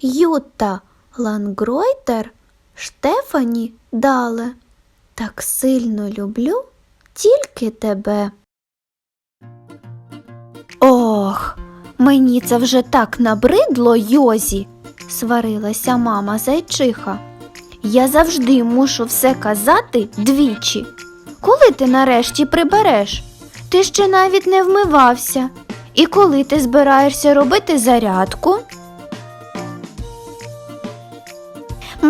Юта Лангройтер Штефані Дале. Так сильно люблю тільки тебе. Ох, мені це вже так набридло Йозі, сварилася мама зайчиха. Я завжди мушу все казати двічі. Коли ти нарешті прибереш? Ти ще навіть не вмивався. І коли ти збираєшся робити зарядку?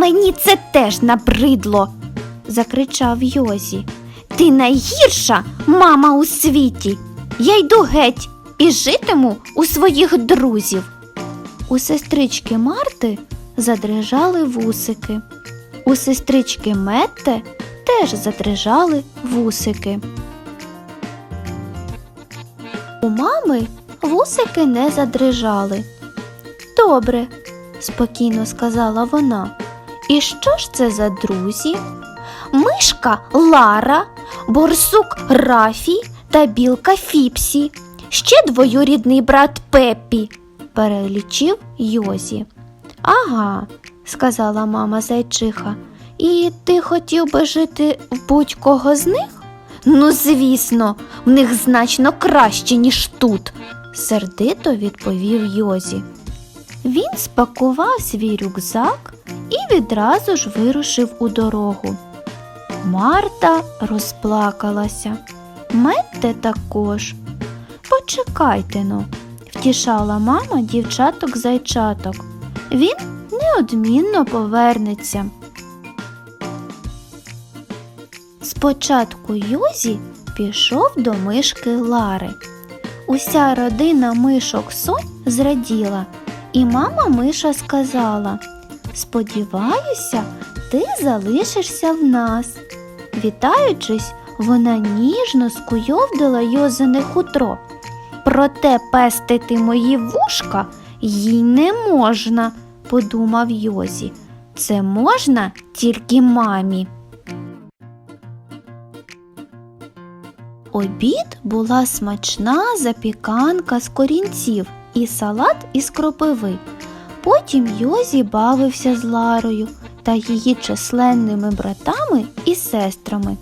Мені це теж набридло, закричав Йозі. Ти найгірша мама у світі. Я йду геть і житиму у своїх друзів. У сестрички Марти задрижали вусики. У сестрички Метте теж задрижали вусики. У мами вусики не задрижали. Добре, спокійно сказала вона. І що ж це за друзі? Мишка Лара, борсук Рафі та білка Фіпсі, ще двоюрідний брат Пеппі, перелічив Йозі. Ага, сказала мама зайчиха. І ти хотів би жити в будь-кого з них? Ну, звісно, в них значно краще, ніж тут, сердито відповів Йозі. Він спакував свій рюкзак і відразу ж вирушив у дорогу. Марта розплакалася. Метте також. Почекайте но, втішала мама дівчаток зайчаток. Він неодмінно повернеться. Спочатку Юзі пішов до мишки Лари. Уся родина мишок сонь зраділа, і мама миша сказала Сподіваюся, ти залишишся в нас. Вітаючись, вона ніжно скуйовдила Йозине хутро. Проте пестити мої вушка їй не можна, подумав Йозі. Це можна тільки мамі. Обід була смачна запіканка з корінців і салат із кропиви. Потім Йозі бавився з Ларою та її численними братами і сестрами.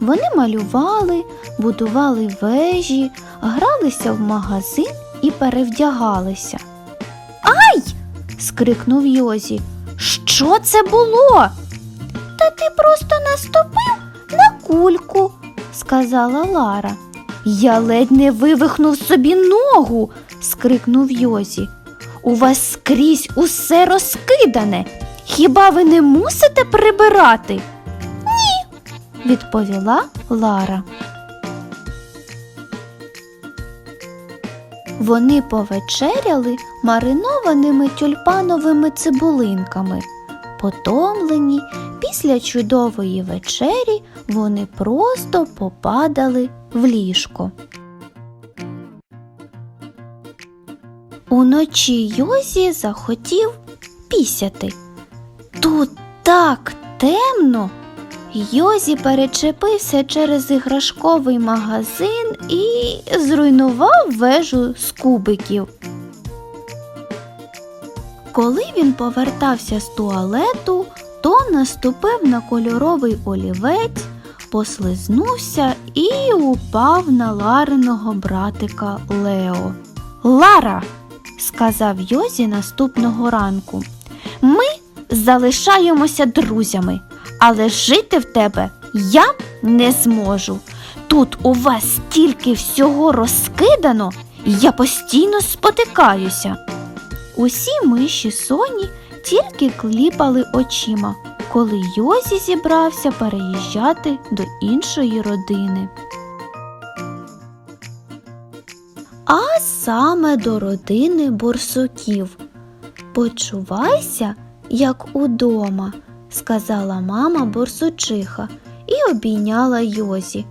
Вони малювали, будували вежі, гралися в магазин і перевдягалися. Ай! скрикнув Йозі. Що це було? Та ти просто наступив на кульку, сказала Лара. Я ледь не вивихнув собі ногу, скрикнув Йозі. У вас скрізь усе розкидане. Хіба ви не мусите прибирати? Ні, відповіла Лара. Вони повечеряли маринованими тюльпановими цибулинками. Потомлені, після чудової вечері вони просто попадали в ліжко. Уночі Йозі захотів пісяти. Тут так темно. Йозі перечепився через іграшковий магазин і зруйнував вежу з кубиків. Коли він повертався з туалету, то наступив на кольоровий олівець, послизнувся і упав на Лариного братика Лео. Лара, сказав Йозі наступного ранку, ми залишаємося друзями, але жити в тебе я не зможу. Тут у вас стільки всього розкидано, я постійно спотикаюся. Усі миші соні тільки кліпали очима, коли Йозі зібрався переїжджати до іншої родини. А саме до родини борсуків. Почувайся, як удома, сказала мама борсучиха і обійняла Йозі.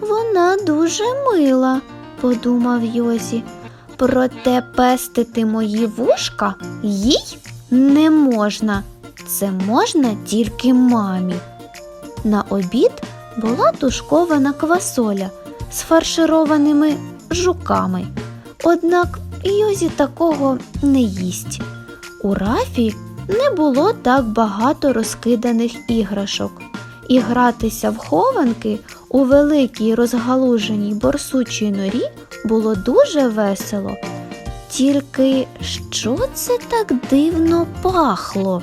Вона дуже мила, подумав Йозі. Проте пестити мої вушка їй не можна. Це можна тільки мамі. На обід була тушкована квасоля з фаршированими жуками. Однак Йозі такого не їсть. У рафі не було так багато розкиданих іграшок, і гратися в хованки у великій розгалуженій борсучій норі було дуже весело. Тільки що це так дивно пахло?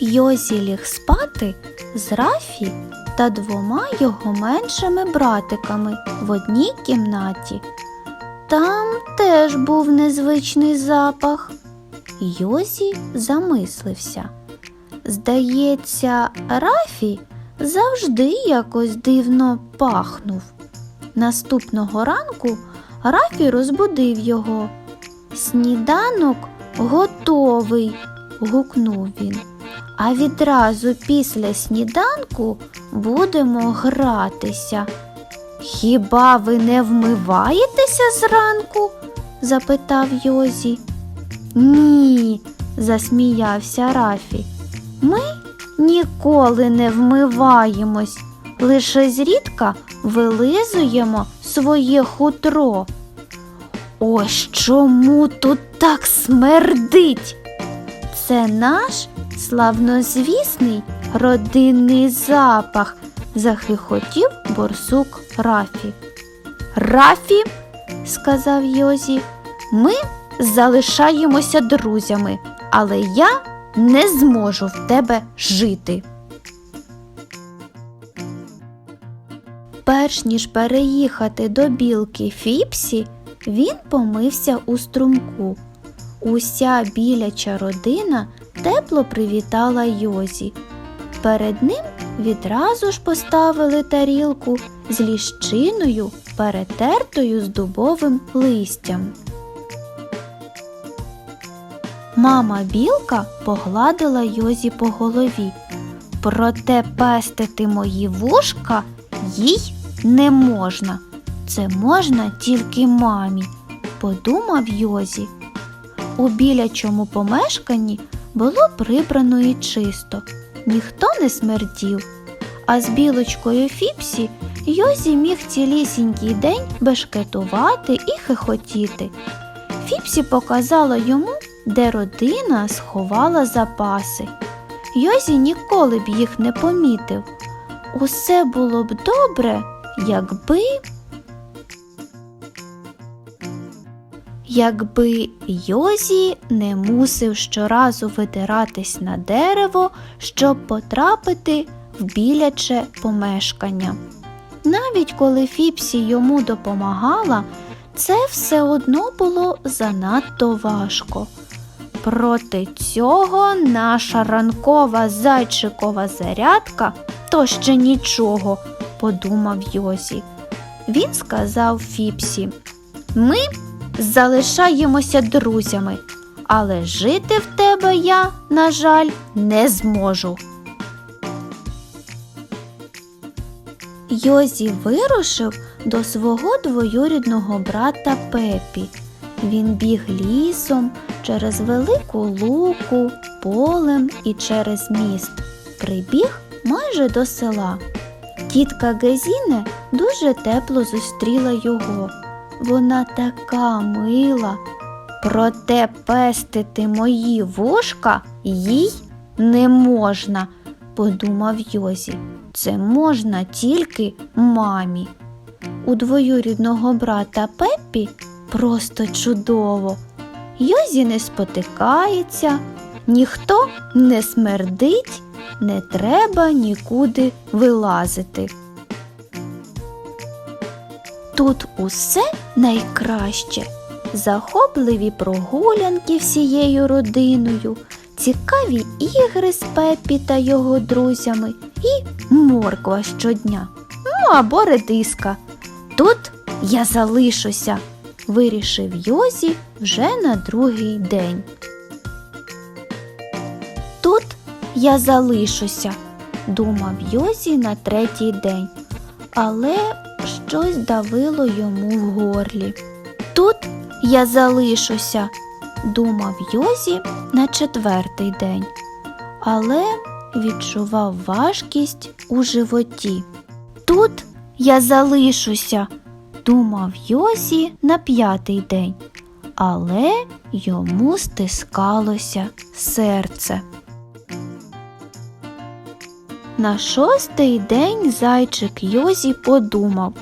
Йозі ліг спати з Рафі та двома його меншими братиками в одній кімнаті. Там теж був незвичний запах. Йозі замислився. Здається, Рафі завжди якось дивно пахнув. Наступного ранку Рафі розбудив його. Сніданок готовий, гукнув він. А відразу після сніданку будемо гратися. Хіба ви не вмиваєтеся зранку? запитав Йозі. Ні, засміявся Рафі. Ми ніколи не вмиваємось, лише зрідка вилизуємо своє хутро. Ось чому тут так смердить? Це наш славнозвісний родинний запах, захихотів борсук Рафі. Рафі, сказав Йозі, ми залишаємося друзями, але я не зможу в тебе жити. Перш ніж переїхати до білки Фіпсі, він помився у струмку. Уся біляча родина тепло привітала Йозі. Перед ним відразу ж поставили тарілку з ліщиною, перетертою з дубовим листям. Мама білка погладила Йозі по голові. Проте пестити мої вушка їй не можна. Це можна тільки мамі, подумав Йозі. У білячому помешканні було прибрано і чисто, ніхто не смердів. А з білочкою Фіпсі Йозі міг цілісінький день бешкетувати і хихотіти. Фіпсі показала йому, де родина сховала запаси. Йозі ніколи б їх не помітив. Усе було б добре, якби. Якби Йозі не мусив щоразу видиратись на дерево, щоб потрапити в біляче помешкання. Навіть коли Фіпсі йому допомагала, це все одно було занадто важко. Проти цього наша ранкова зайчикова зарядка то ще нічого, подумав Йозі. Він сказав Фіпсі: Ми залишаємося друзями, але жити в тебе я, на жаль, не зможу. Йозі вирушив до свого двоюрідного брата Пепі. Він біг лісом через велику луку, полем і через міст. Прибіг майже до села. Тітка Гезіне дуже тепло зустріла його. Вона така мила. Проте пестити мої вушка їй не можна, подумав Йозі. Це можна тільки мамі. У двоюрідного брата Пеппі просто чудово. Йозі не спотикається, ніхто не смердить, не треба нікуди вилазити. Тут усе найкраще. Захопливі прогулянки всією родиною, цікаві ігри з Пепі та його друзями і морква щодня. Ну або редиска. Тут я залишуся, вирішив Йозі вже на другий день. Тут я залишуся, думав Йозі на третій день, але щось давило йому в горлі. Тут я залишуся, думав Йозі на четвертий день, але відчував важкість у животі. Тут я залишуся, думав Йозі на п'ятий день, але йому стискалося серце. На шостий день зайчик Йозі подумав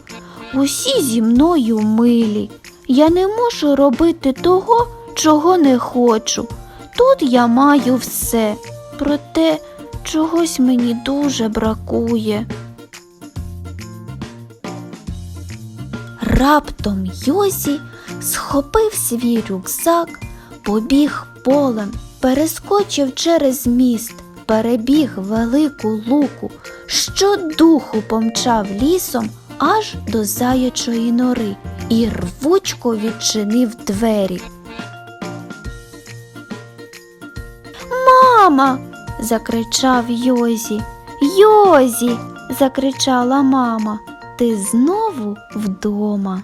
Усі зі мною милі. Я не можу робити того, чого не хочу. Тут я маю все, проте чогось мені дуже бракує. Раптом Йозі схопив свій рюкзак, побіг полем, перескочив через міст, перебіг велику луку, щодуху помчав лісом аж до заячої нори і рвучко відчинив двері. Мама. закричав Йозі. Йозі. закричала мама. Ти знову вдома.